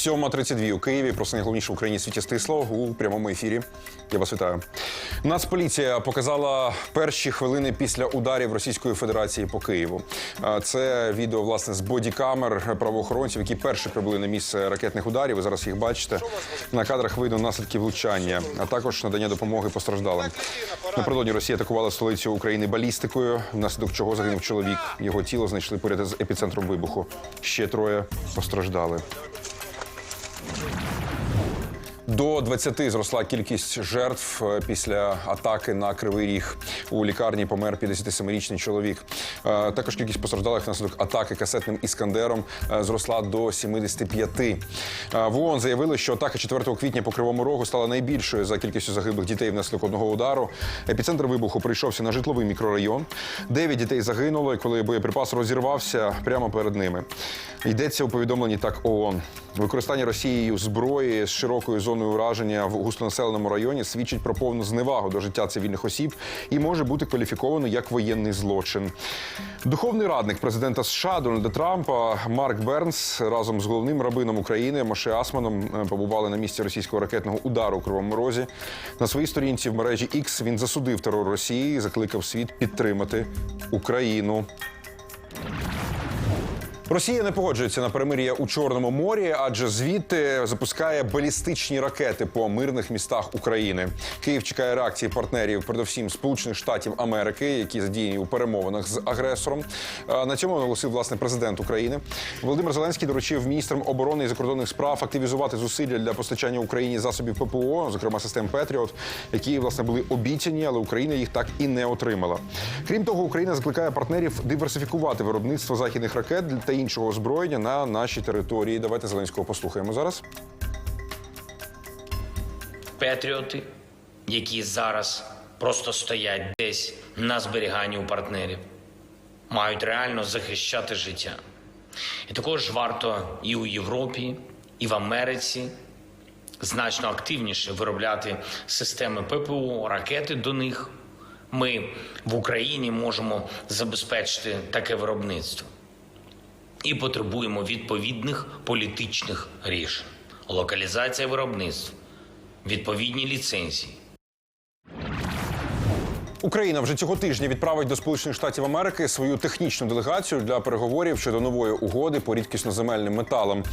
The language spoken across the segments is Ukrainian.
7.32 у Києві. Про найголовніше в Україні світі стисло у прямому ефірі. Я вас вітаю. Нацполіція показала перші хвилини після ударів Російської Федерації по Києву. Це відео власне з бодікамер правоохоронців, які перші прибули на місце ракетних ударів. Ви зараз їх бачите. На кадрах видно наслідки влучання, а також надання допомоги постраждалим. Напередодні Росія атакувала столицю України балістикою, внаслідок чого загинув чоловік. Його тіло знайшли поряд з епіцентром вибуху. Ще троє постраждали. До 20 зросла кількість жертв е, після атаки на кривий ріг. У лікарні помер 57-річний чоловік. Е, Також кількість постраждалих внаслідок атаки касетним іскандером е, зросла до 75. Е, В ООН заявили, що атака 4 квітня по кривому рогу стала найбільшою за кількістю загиблих дітей внаслідок одного удару. Епіцентр вибуху прийшовся на житловий мікрорайон. Дев'ять дітей загинули, коли боєприпас розірвався прямо перед ними. Йдеться у повідомленні так ООН. Використання Росією зброї з широкою зоною ураження в густонаселеному районі свідчить про повну зневагу до життя цивільних осіб і може бути кваліфіковано як воєнний злочин. Духовний радник президента США Дональда Трампа Марк Бернс разом з головним рабином України Моше Асманом е, побували на місці російського ракетного удару у Кривому Розі. На своїй сторінці в мережі X він засудив терор Росії і закликав світ підтримати Україну. Росія не погоджується на перемир'я у Чорному морі, адже звідти запускає балістичні ракети по мирних містах України. Київ чекає реакції партнерів, передусім Сполучених Штатів Америки, які задіяні у перемовинах з агресором. На цьому наголосив власне президент України. Володимир Зеленський доручив міністрам оборони і закордонних справ активізувати зусилля для постачання Україні засобів ППО, зокрема систем Петріот, які власне були обіцяні, але Україна їх так і не отримала. Крім того, Україна закликає партнерів диверсифікувати виробництво західних ракет та іншого озброєння на нашій території. Давайте Зеленського послухаємо зараз. Петріоти, які зараз просто стоять десь на зберіганні у партнерів, мають реально захищати життя. І також варто і у Європі, і в Америці значно активніше виробляти системи ППО, ракети до них. Ми в Україні можемо забезпечити таке виробництво і потребуємо відповідних політичних рішень. Локалізація виробництва, відповідні ліцензії. Україна вже цього тижня відправить до Сполучених Штатів Америки свою технічну делегацію для переговорів щодо нової угоди по рідкісноземельним металам.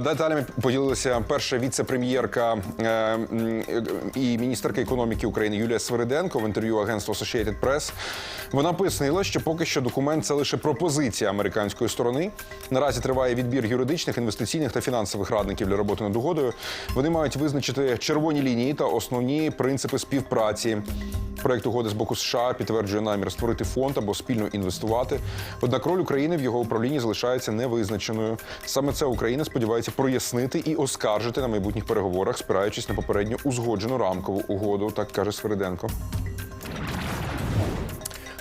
Деталями поділилася перша віце-прем'єрка е, і міністерка економіки України Юлія Свириденко в інтерв'ю агентству Associated Press. Вона пояснила, що поки що документ це лише пропозиція американської сторони. Наразі триває відбір юридичних, інвестиційних та фінансових радників для роботи над угодою. Вони мають визначити червоні лінії та основні принципи співпраці. Проект угоди з боку США підтверджує намір створити фонд або спільно інвестувати. Однак роль України в його управлінні залишається невизначеною. Саме це Україна сподівається прояснити і оскаржити на майбутніх переговорах, спираючись на попередньо узгоджену рамкову угоду, так каже Свириденко.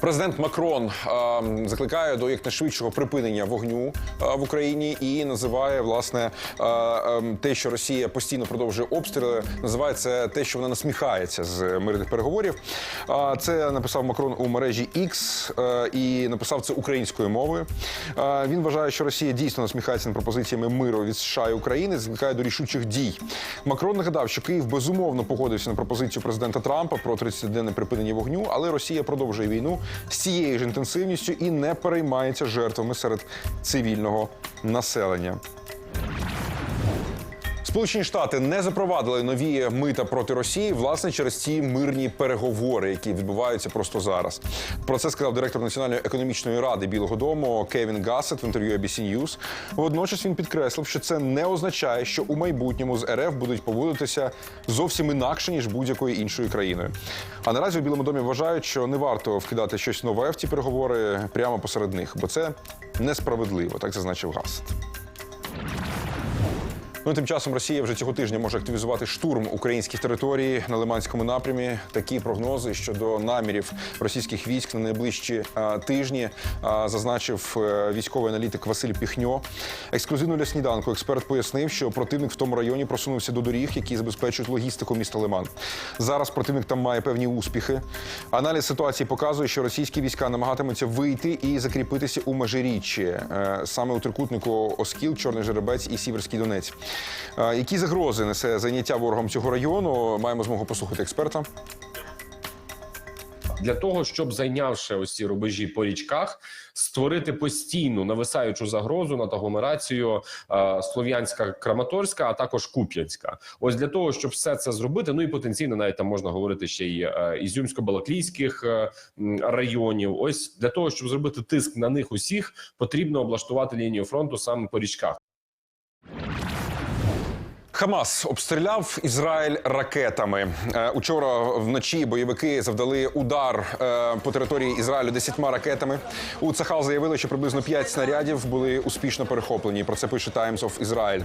Президент Макрон е, закликає до якнайшвидшого припинення вогню е, в Україні і називає власне е, е, те, що Росія постійно продовжує обстріли. Називає це те, що вона насміхається з мирних переговорів. Е, це написав Макрон у мережі X е, і написав це українською мовою. Е, він вважає, що Росія дійсно насміхається над пропозиціями миру від США і України. Закликає до рішучих дій. Макрон нагадав, що Київ безумовно погодився на пропозицію президента Трампа про 30-денне припинення вогню, але Росія продовжує війну з цією ж інтенсивністю і не переймається жертвами серед цивільного населення. Сполучені Штати не запровадили нові мита проти Росії власне через ці мирні переговори, які відбуваються просто зараз. Про це сказав директор Національної економічної ради Білого Дому Кевін Гассет в інтерв'ю ABC News. Водночас він підкреслив, що це не означає, що у майбутньому з РФ будуть поводитися зовсім інакше ніж будь-якою іншою країною. А наразі у Білому домі вважають, що не варто вкидати щось нове в ці переговори прямо посеред них, бо це несправедливо, так зазначив Гассет. Ну, тим часом Росія вже цього тижня може активізувати штурм українських територій на Лиманському напрямі. Такі прогнози щодо намірів російських військ на найближчі а, тижні а, зазначив е, військовий аналітик Василь Піхньо. Ексклюзивно для сніданку експерт пояснив, що противник в тому районі просунувся до доріг, які забезпечують логістику міста Лиман. Зараз противник там має певні успіхи. Аналіз ситуації показує, що російські війська намагатимуться вийти і закріпитися у межиріччі, е, саме у трикутнику Оскіл, Чорний Жеребець і Сіверський Донець. Які загрози несе зайняття ворогом цього району? Маємо змогу послухати експерта. для того, щоб зайнявши ось ці рубежі по річках, створити постійну нависаючу загрозу над агломерацією е, Слов'янська Краматорська, а також Куп'янська. Ось для того, щоб все це зробити, ну і потенційно навіть там можна говорити ще й е, ізюмсько-балаклійських е, районів. Ось для того, щоб зробити тиск на них усіх, потрібно облаштувати лінію фронту саме по річках. Хамас обстріляв Ізраїль ракетами. Е, Учора вночі бойовики завдали удар е, по території Ізраїлю десятьма ракетами. У Цахал заявили, що приблизно п'ять снарядів були успішно перехоплені. Про це пише Times of Israel.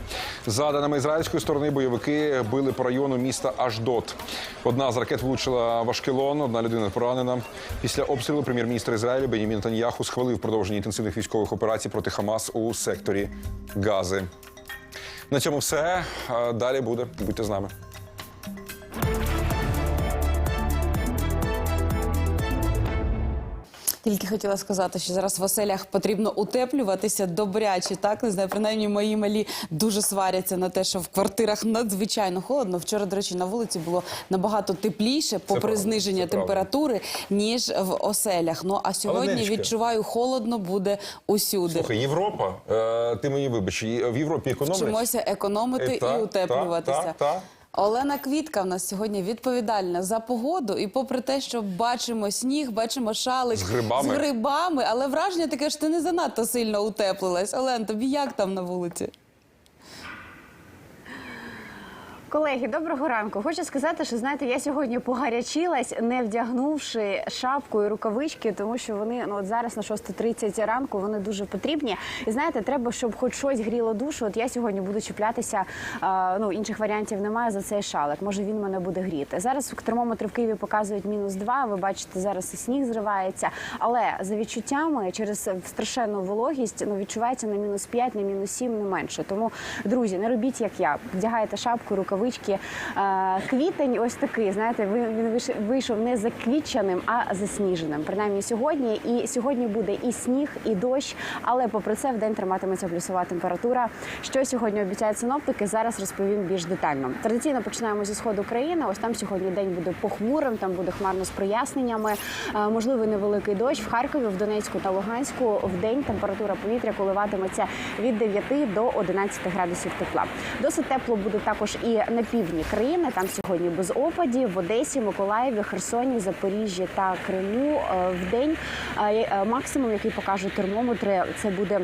За даними ізраїльської сторони, бойовики били по району міста Аждот. Одна з ракет влучила в Ашкелон, одна людина поранена. Після обстрілу прем'єр-міністр Ізраїлю Бенімін Таньяху схвалив продовження інтенсивних військових операцій проти Хамас у секторі Гази. На цьому все. Далі буде. Будьте з нами. Тільки хотіла сказати, що зараз в оселях потрібно утеплюватися добряче. Так не знаю, принаймні мої малі дуже сваряться на те, що в квартирах надзвичайно холодно. Вчора, до речі, на вулиці було набагато тепліше, попри правда, зниження температури, ніж в оселях. Ну а сьогодні відчуваю, холодно буде усюди. Слухай, Європа, е, ти мені вибач, в Європі економлять. Вчимося економити Е, та, і утеплюватися. та, та, та. Олена Квітка в нас сьогодні відповідальна за погоду, і попри те, що бачимо сніг, бачимо шалик З грибами. з грибами, але враження таке, що ти не занадто сильно утеплилась. Олен, тобі як там на вулиці? Колеги, доброго ранку. Хочу сказати, що знаєте, я сьогодні погарячилась, не вдягнувши шапку і рукавички, тому що вони ну от зараз на 6.30 ранку вони дуже потрібні. І знаєте, треба, щоб хоч щось гріло душу. От я сьогодні буду чіплятися. а, ну інших варіантів немає за цей шалик. Може він мене буде гріти. Зараз термометри в Києві показують мінус 2, Ви бачите, зараз і сніг зривається. Але за відчуттями через страшенну вологість ну відчувається на мінус 5, на мінус 7, не менше. Тому, друзі, не робіть як я. Вдягайте шапку, рукавички. Е, Квітень ось такий. Знаєте, він вийшов не заквітченим, а засніженим. Принаймні сьогодні. І сьогодні буде і сніг, і дощ. Але попри це в день триматиметься плюсова температура. Що сьогодні обіцяють синоптики? Зараз розповім більш детально. Традиційно починаємо зі сходу країни. Ось там сьогодні день буде похмурим, там буде хмарно з проясненнями. Е, Можливий невеликий дощ в Харкові, в Донецьку та Луганську. В день температура повітря коливатиметься від 9 до 11 градусів тепла. Досить тепло буде також і на півдні країни. Там сьогодні без опадів в Одесі, Миколаєві, Херсоні, Запоріжжі та Криму. Е, В день е, е, максимум, який покажуть термометри, це буде.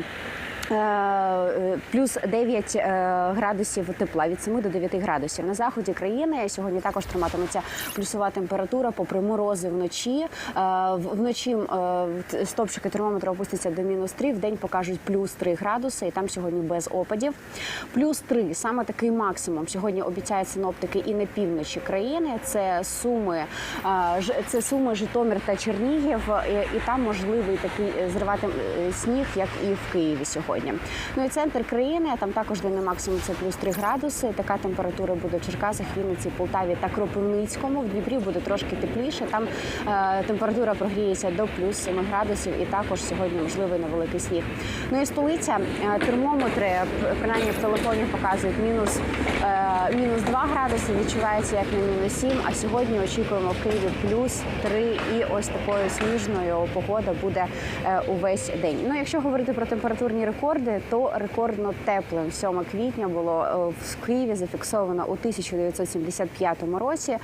Е, е, Плюс 9 е, градусів тепла від 7 до 9 градусів на заході країни. Сьогодні також триматиметься плюсова температура, попри морози вночі. Вночі стопчики термометра опустяться до мінус 3, в день покажуть плюс 3 градуси, і там сьогодні без опадів. Плюс 3 – саме такий максимум. Сьогодні обіцяють синоптики і на півночі країни. Це Суми, це Суми, Житомир та Чернігів. І, там можливий такий зривати сніг, як і в Києві сьогодні. Ну і центр країни там також денний максимум це плюс 3 градуси. Така температура буде в Черкасах, Вінниці, Полтаві та Кропивницькому. В Дніпрі буде трошки тепліше. Там е, температура прогріється до плюс 7 градусів, і також сьогодні можливий невеликий сніг. Ну і столиця е, термометри принаймні в телефоні показують мінус е, мінус 2 градуси. Відчувається як на мінус 7, А сьогодні очікуємо в Києві плюс 3 і ось такою сніжною погода буде е, увесь день. Ну якщо говорити про температурні рекорди, то рекордно теплим 7 квітня було е, в Києві зафіксовано у 1975 році.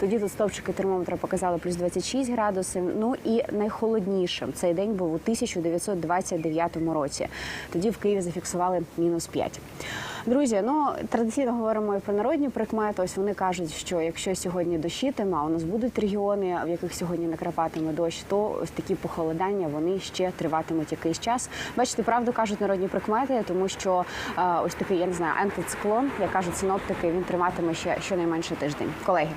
Тоді тут стовпчики термометра показали плюс 26 градусів. Ну і найхолоднішим цей день був у 1929 році. Тоді в Києві зафіксували мінус 5. Друзі, ну традиційно говоримо і про народні прикмети. Ось вони кажуть, що якщо сьогодні дощитиме, а у нас будуть регіони, в яких сьогодні накрапатиме дощ, то ось такі похолодання вони ще триватимуть якийсь час. Бачите, правду кажуть народні прикмети, тому що е, ось такий, я не знаю, антициклон, як кажуть синоптики, він триватиме ще щонайменше тиждень. Колеги.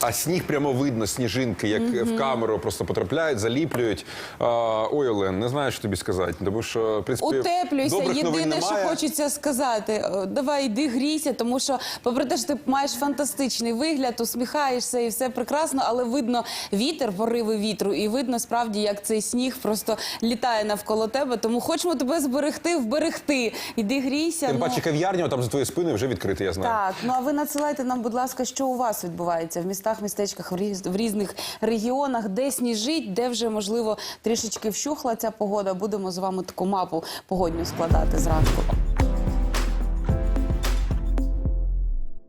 А сніг прямо видно, сніжинки, як в камеру просто потрапляють, заліплюють. А, ой, Олен, не знаю, що тобі сказати, тому що в принципі Утеплюйся. добрих новин Єдине, що хочеться сказати, е, давай йди грійся, тому що, попри те, що ти маєш фантастичний вигляд, усміхаєшся і все прекрасно, але видно вітер, пориви вітру, і видно справді, як цей сніг просто літає навколо тебе. Тому хочемо тебе зберегти, вберегти. Іди грійся. Тим ну, паче кав'ярня там за твоєю спиною вже відкрита, я знаю. Так, ну а ви надсилайте нам, будь ласка, що у вас відбувається в містах, містечках, в різ- в різних регіонах, де сніжить, де вже можливо трішечки вщухла ця погода. Будемо з вами таку мапу погодню складати зранку.